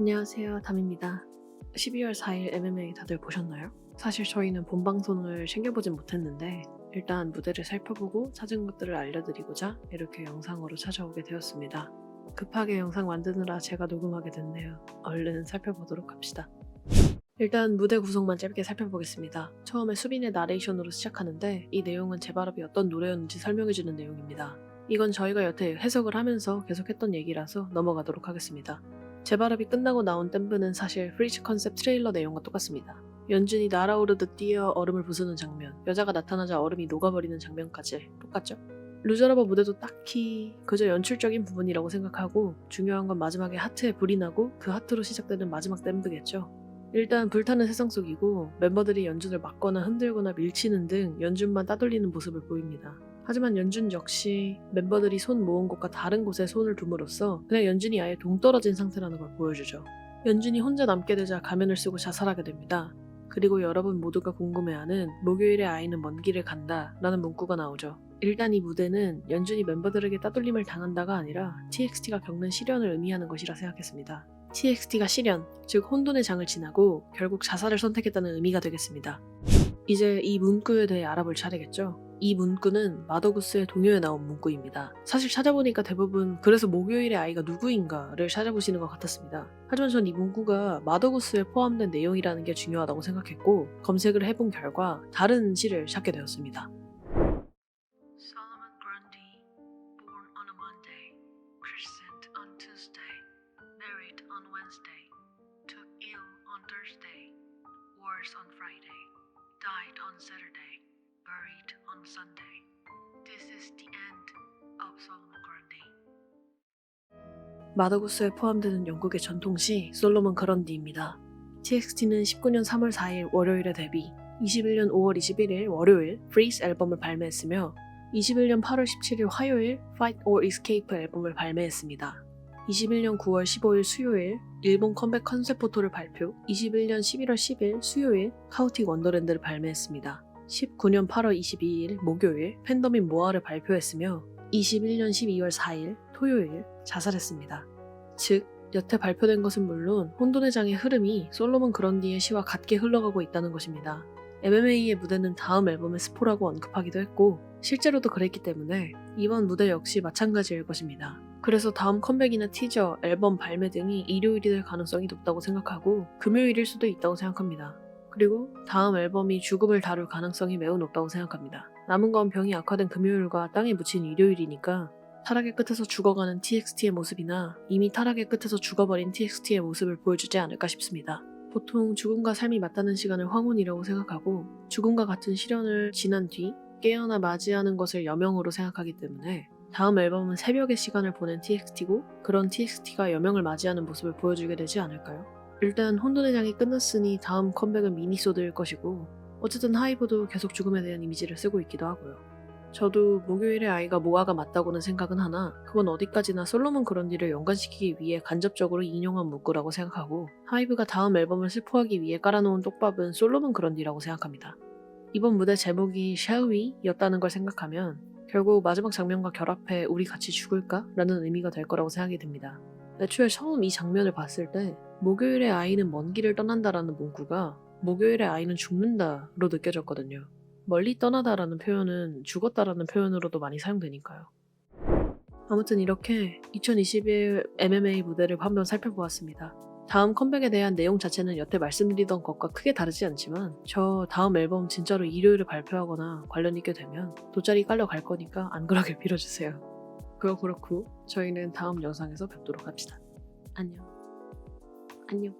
안녕하세요, 담입니다. 12월 4일 MMA 다들 보셨나요? 사실 저희는 본 방송을 챙겨보진 못했는데 일단 무대를 살펴보고 찾은 것들을 알려드리고자 이렇게 영상으로 찾아오게 되었습니다. 급하게 영상 만드느라 제가 녹음하게 됐네요. 얼른 살펴보도록 합시다. 일단 무대 구성만 짧게 살펴보겠습니다. 처음에 수빈의 나레이션으로 시작하는데 이 내용은 제바람이 어떤 노래였는지 설명해주는 내용입니다. 이건 저희가 여태 해석을 하면서 계속했던 얘기라서 넘어가도록 하겠습니다. 재발업이 끝나고 나온 댐브는 사실 프리즈 컨셉 트레일러 내용과 똑같습니다. 연준이 날아오르듯 뛰어 얼음을 부수는 장면, 여자가 나타나자 얼음이 녹아버리는 장면까지 똑같죠? 루저러버 무대도 딱히 그저 연출적인 부분이라고 생각하고 중요한 건 마지막에 하트에 불이 나고 그 하트로 시작되는 마지막 댐브겠죠. 일단 불타는 세상 속이고 멤버들이 연준을 막거나 흔들거나 밀치는 등 연준만 따돌리는 모습을 보입니다. 하지만 연준 역시 멤버들이 손 모은 곳과 다른 곳에 손을 둠으로써 그냥 연준이 아예 동떨어진 상태라는 걸 보여주죠. 연준이 혼자 남게 되자 가면을 쓰고 자살하게 됩니다. 그리고 여러분 모두가 궁금해하는 목요일에 아이는 먼 길을 간다 라는 문구가 나오죠. 일단 이 무대는 연준이 멤버들에게 따돌림을 당한다가 아니라 TXT가 겪는 시련을 의미하는 것이라 생각했습니다. TXT가 시련, 즉 혼돈의 장을 지나고 결국 자살을 선택했다는 의미가 되겠습니다. 이제 이 문구에 대해 알아볼 차례겠죠. 이 문구는 마더구스의 동요에 나온 문구입니다. 사실 찾아보니까 대부분 그래서 목요일의 아이가 누구인가를 찾아보시는 것 같았습니다. 하지만 전 이 문구가 마더구스에 포함된 내용이라는 게 중요하다고 생각했고 검색을 해본 결과 다른 시를 찾게 되었습니다. On Friday, died on Saturday, buried on Sunday. This is the end of Solomon Grundy. 마더구스에 포함되는 영국의 전통시 솔로몬 그런디입니다. TXT는 19년 3월 4일 월요일에 데뷔, 21년 5월 21일 월요일 Freeze 앨범을 발매했으며 21년 8월 17일 화요일 Fight or Escape 앨범을 발매했습니다. 21년 9월 15일 수요일 일본 컴백 컨셉 포토를 발표, 21년 11월 10일 수요일 카우틱 원더랜드를 발매했습니다. 19년 8월 22일 목요일 팬더민 모아를 발표했으며 21년 12월 4일 토요일 자살했습니다. 즉, 여태 발표된 것은 물론 혼돈의 장의 흐름이 솔로몬 그런디의 시와 같게 흘러가고 있다는 것입니다. MMA의 무대는 다음 앨범의 스포라고 언급하기도 했고 실제로도 그랬기 때문에 이번 무대 역시 마찬가지일 것입니다. 그래서 다음 컴백이나 티저, 앨범 발매 등이 일요일이 될 가능성이 높다고 생각하고 금요일일 수도 있다고 생각합니다. 그리고 다음 앨범이 죽음을 다룰 가능성이 매우 높다고 생각합니다. 남은 건 병이 악화된 금요일과 땅에 묻힌 일요일이니까 타락의 끝에서 죽어가는 TXT의 모습이나 이미 타락의 끝에서 죽어버린 TXT의 모습을 보여주지 않을까 싶습니다. 보통 죽음과 삶이 맞닿는 시간을 황혼이라고 생각하고 죽음과 같은 시련을 지난 뒤 깨어나 맞이하는 것을 여명으로 생각하기 때문에 다음 앨범은 새벽의 시간을 보낸 TXT고 그런 TXT가 여명을 맞이하는 모습을 보여주게 되지 않을까요? 일단 혼돈의 장이 끝났으니 다음 컴백은 미니소드일 것이고 어쨌든 하이브도 계속 죽음에 대한 이미지를 쓰고 있기도 하고요. 저도 목요일에 아이가 모아가 맞다고는 생각은 하나 그건 어디까지나 솔로몬 그런디를 연관시키기 위해 간접적으로 인용한 문구라고 생각하고 하이브가 다음 앨범을 스포하기 위해 깔아놓은 똑밥은 솔로몬 그런디라고 생각합니다. 이번 무대 제목이 Shall We? 였다는 걸 생각하면 결국 마지막 장면과 결합해 우리 같이 죽을까? 라는 의미가 될 거라고 생각이 듭니다. 애초에 처음 이 장면을 봤을 때 목요일에 아이는 먼 길을 떠난다라는 문구가 목요일에 아이는 죽는다로 느껴졌거든요. 멀리 떠나다라는 표현은 죽었다라는 표현으로도 많이 사용되니까요. 아무튼 이렇게 2021 MMA 무대를 한번 살펴보았습니다. 다음 컴백에 대한 내용 자체는 여태 말씀드리던 것과 크게 다르지 않지만 저 다음 앨범 진짜로 일요일에 발표하거나 관련 있게 되면 돗자리 깔려 갈 거니까 안 그러길 빌어주세요. 그거 그렇고 저희는 다음 영상에서 뵙도록 합시다. 안녕. 안녕.